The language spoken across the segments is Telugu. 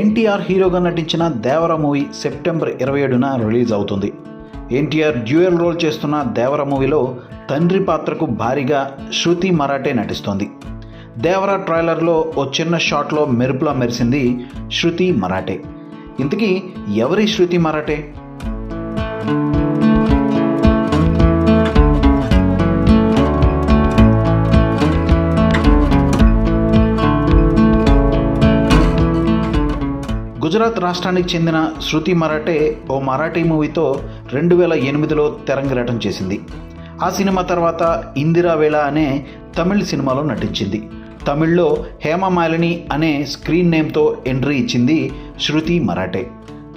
ఎన్టీఆర్ హీరోగా నటించిన దేవర మూవీ సెప్టెంబర్ ఇరవై ఏడున రిలీజ్ అవుతుంది. ఎన్టీఆర్ డ్యూయల్ రోల్ చేస్తున్న దేవర మూవీలో తండ్రి పాత్రకు భారీగా శృతి మరాఠే నటిస్తోంది. దేవర ట్రైలర్లో ఓ చిన్న షాట్లో మెరుపులా మెరిసింది శృతి మరాఠే. ఇంతకీ ఎవరి శృతి మరాఠే? గుజరాత్ రాష్ట్రానికి చెందిన శృతి మరాఠే ఓ మరాఠీ మూవీతో రెండు వేల ఎనిమిదిలో తెరంగేటం చేసింది. ఆ సినిమా తర్వాత ఇందిరావేళ అనే తమిళ్ సినిమాలో నటించింది. తమిళ్ళో హేమమాలిని అనే స్క్రీన్ నేమ్తో ఎంట్రీ ఇచ్చింది శృతి మరాఠే.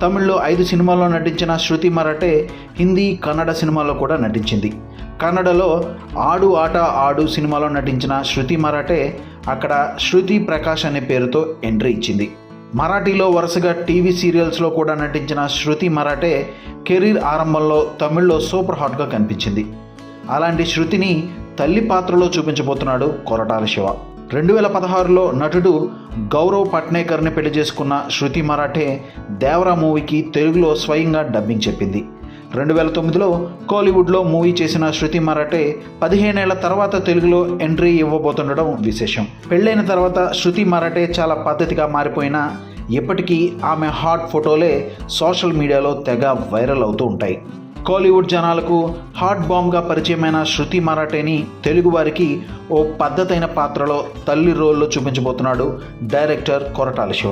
తమిళ్ళో ఐదు సినిమాల్లో నటించిన శృతి మరాఠే హిందీ కన్నడ సినిమాలో కూడా నటించింది. కన్నడలో ఆడు ఆట ఆడు సినిమాలో నటించిన శృతి మరాఠే అక్కడ శృతి ప్రకాష్ అనే పేరుతో ఎంట్రీ ఇచ్చింది. మరాఠీలో వరుసగా టీవీ సీరియల్స్లో కూడా నటించిన శృతి మరాఠే కెరీర్ ఆరంభంలో తమిళ్ళో సూపర్ హాట్గా కనిపించింది. అలాంటి శృతిని తల్లి పాత్రలో చూపించబోతున్నాడు కొరటాల శివ. రెండు వేల పదహారులో నటుడు గౌరవ్ పట్నేకర్ని పెళ్ళి చేసుకున్న శృతి మరాఠే దేవరా మూవీకి తెలుగులో స్వయంగా డబ్బింగ్ చెప్పింది. రెండు వేల తొమ్మిదిలో కోలీవుడ్లో మూవీ చేసిన శృతి మరాఠే పదిహేనేళ్ళ తర్వాత తెలుగులో ఎంట్రీ ఇవ్వబోతుండడం విశేషం. పెళ్ళైన తర్వాత శృతి మరాఠే చాలా పద్ధతిగా మారిపోయినా ఇప్పటికీ ఆమె హాట్ ఫోటోలే సోషల్ మీడియాలో తెగ వైరల్ అవుతూ ఉంటాయి. కోలీవుడ్ జనాలకు హాట్ బాంబ్గా పరిచయమైన శృతి మరాఠేని తెలుగువారికి ఓ పద్ధతైన పాత్రలో తల్లి రోల్లో చూపించబోతున్నాడు డైరెక్టర్ కొరటాల శివ.